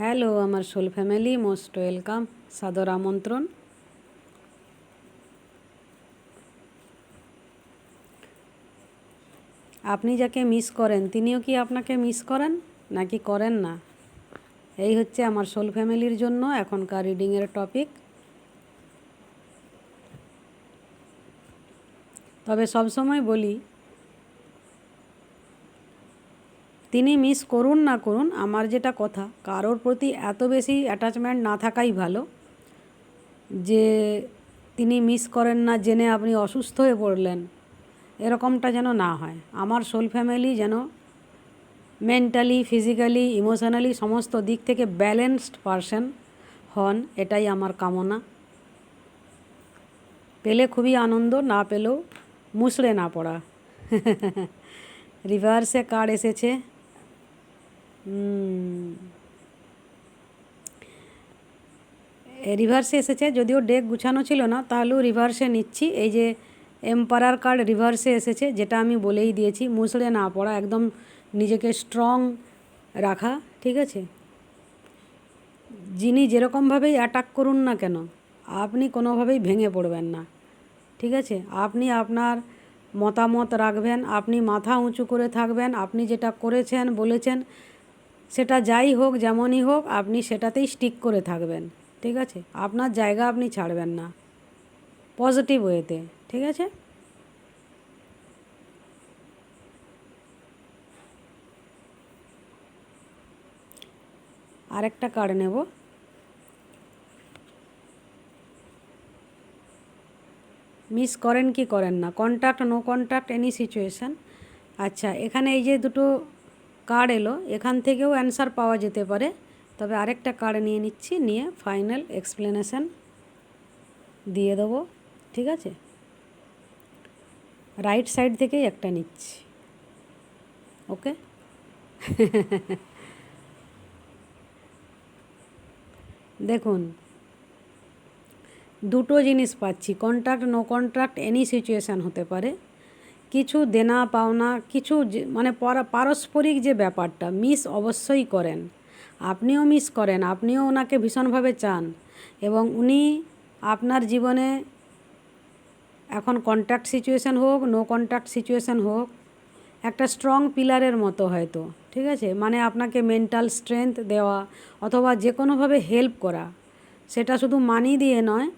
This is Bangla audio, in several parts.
হ্যালো, আমার সোল ফ্যামিলি, মোস্ট ওয়েলকাম, সাদর আমন্ত্রণ। আপনি যাকে মিস করেন, তিনিও কি আপনাকে মিস করেন, নাকি করেন না? এই হচ্ছে আমার সোল ফ্যামিলির জন্য এখনকার রিডিংয়ের টপিক। তবে সবসময় বলি তিনি মিস করুন না করুন, আমার যেটা কথা, কারোর প্রতি এত বেশি অ্যাটাচমেন্ট না থাকাই ভালো যে তিনি মিস করেন না, জেনে আপনি অসুস্থ হয়ে পড়লেন। এরকমটা যেন না হয়। আমার সোল ফ্যামিলি যেন মেন্টালি ফিজিক্যালি ইমোশনালি সমস্ত দিক থেকে ব্যালেন্সড পারসন হন, এটাই আমার কামনা। পেলে খুবই আনন্দ, না পেলেও মুসড়ে না পড়া। রিভার্সে কার্ড এসেছে। রিভার্সে এসেছে, যদিও ডেক গুছানো ছিল না, তাহলেও রিভার্সে নিচ্ছি। এই যে এম্পারার কার্ড রিভার্সে এসেছে, যেটা আমি বলেই দিয়েছি, মুসড়ে না পড়া, একদম নিজেকে স্ট্রং রাখা, ঠিক আছে? যিনি যেরকমভাবেই অ্যাটাক করুন না কেন, আপনি কোনোভাবেই ভেঙে পড়বেন না, ঠিক আছে? আপনি আপনার মতামত রাখবেন, আপনি মাথা উঁচু করে থাকবেন, আপনি যেটা করেছেন, বলেছেন সেটা যাই হোক, যেমনই হোক, আপনি সেটাতেই স্টিক করে থাকবেন, ঠিক আছে? আপনার জায়গা আপনি ছাড়বেন না পজিটিভ ওয়েতে ঠিক আছে? আরেকটা কার্ড নেব। মিস করেন কি করেন না contact no contact any situation আচ্ছা এখানে এই যে দুটো কার্ড এলো, এখান থেকেও অ্যান্সার পাওয়া যেতে পারে। তবে আরেকটা কার্ড নিয়ে নিচ্ছি, নিয়ে ফাইনাল এক্সপ্লেনেশান দিয়ে দেবো, ঠিক আছে? রাইট সাইড থেকেই একটা নিচ্ছি ওকে দেখুন, দুটো জিনিস পাচ্ছি contact no contact any situation হতে পারে। কিছু দেনা পাওনা, কিছু মানে পারস্পরিক যে ব্যাপারটা, মিস অবশ্যই করেন। আপনিও মিস করেন, আপনিও ওনাকে ভীষণভাবে চান এবং উনি আপনার জীবনে এখন কন্ট্যাক্ট সিচুয়েশান হোক নো কন্ট্যাক্ট সিচুয়েশান হোক, একটা স্ট্রং পিলারের মতো হয়তো, ঠিক আছে? মানে আপনাকে মেন্টাল স্ট্রেংথ দেওয়া অথবা যে কোনোভাবে হেল্প করা, সেটা শুধু মানি দিয়ে নয়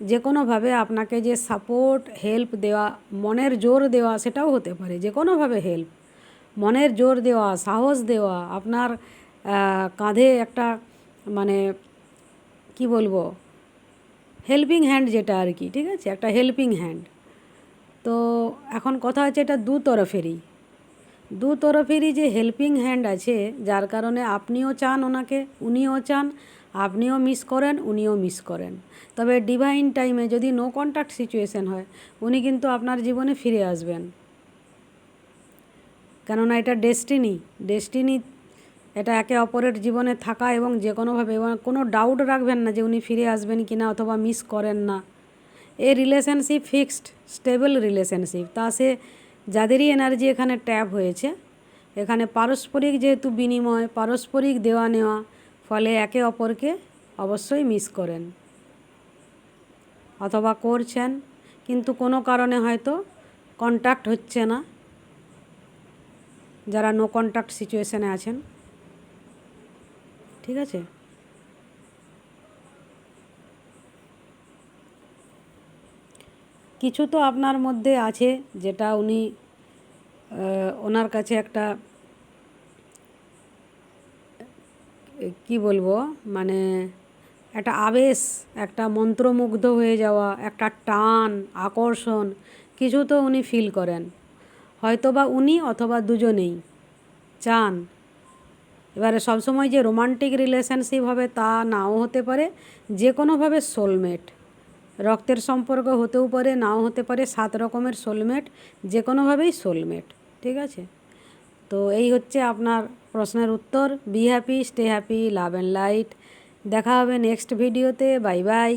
যে কোনোভাবে আপনাকে যে সাপোর্ট হেল্প দেওয়া, মনের জোর দেওয়া সেটাও হতে পারে যে কোনোভাবে হেল্প মনের জোর দেওয়া, সাহস দেওয়া, আপনার কাঁধে একটা মানে কি বলব? হেল্পিং হ্যান্ড যেটা আর কি, ঠিক আছে? একটা হেল্পিং হ্যান্ড তো এখন কথা হচ্ছে এটা দু তরফেরই। দু তরফেরই যে হেল্পিং হ্যান্ড আছে, যার কারণে আপনিও চান ওনাকে, উনিও চান আপনিও মিস করেন, উনিও মিস করেন। তবে ডিভাইন টাইমে যদি নো কন্ট্যাক্ট সিচুয়েশান হয়, উনি কিন্তু আপনার জীবনে ফিরে আসবেন। কেননা এটা ডেস্টিনি ডেস্টিনি এটা একে অপরের জীবনে থাকা এবং যে কোনোভাবে এবং কোনো ডাউট রাখবেন না যে উনি ফিরে আসবেন কি না অথবা মিস করেন না। এই রিলেশনশিপ ফিক্সড স্টেবল রিলেশনশিপ তা সে যাদেরই এনার্জি এখানে ট্যাপ হয়েছে, এখানে পারস্পরিক যেহেতু বিনিময়, পারস্পরিক দেওয়া নেওয়া ফলে একে অপরকে অবশ্যই মিস করেন অথবা করছেন, কিন্তু কোনো কারণে হয়তো কন্ট্যাক্ট হচ্ছে না। যারা নো কন্ট্যাক্ট সিচুয়েশানে আছেন। ঠিক আছে? কিছু তো আপনার মধ্যে আছে যেটা উনি ওনার কাছে একটা কি বলব? মানে একটা আবেশ, একটা মন্ত্রমুগ্ধ হয়ে যাওয়া, একটা টান, আকর্ষণ, কিছু তো উনি ফিল করেন। হয়তো বা উনি অথবা দুজনেই চান। এবারে সবসময় যে রোমান্টিক রিলেশনশিপ হবে তা নাও হতে পারে যে কোনোভাবে সোলমেট রক্তের সম্পর্ক হতেও পারে, নাও হতে পারে, সাত রকমের সোলমেট যে কোনোভাবেই সোলমেট ঠিক আছে? তো এই হচ্ছে আপনার প্রশ্নের উত্তর। Be happy stay happy love and light দেখা হবে নেক্সট ভিডিওতে বাই বাই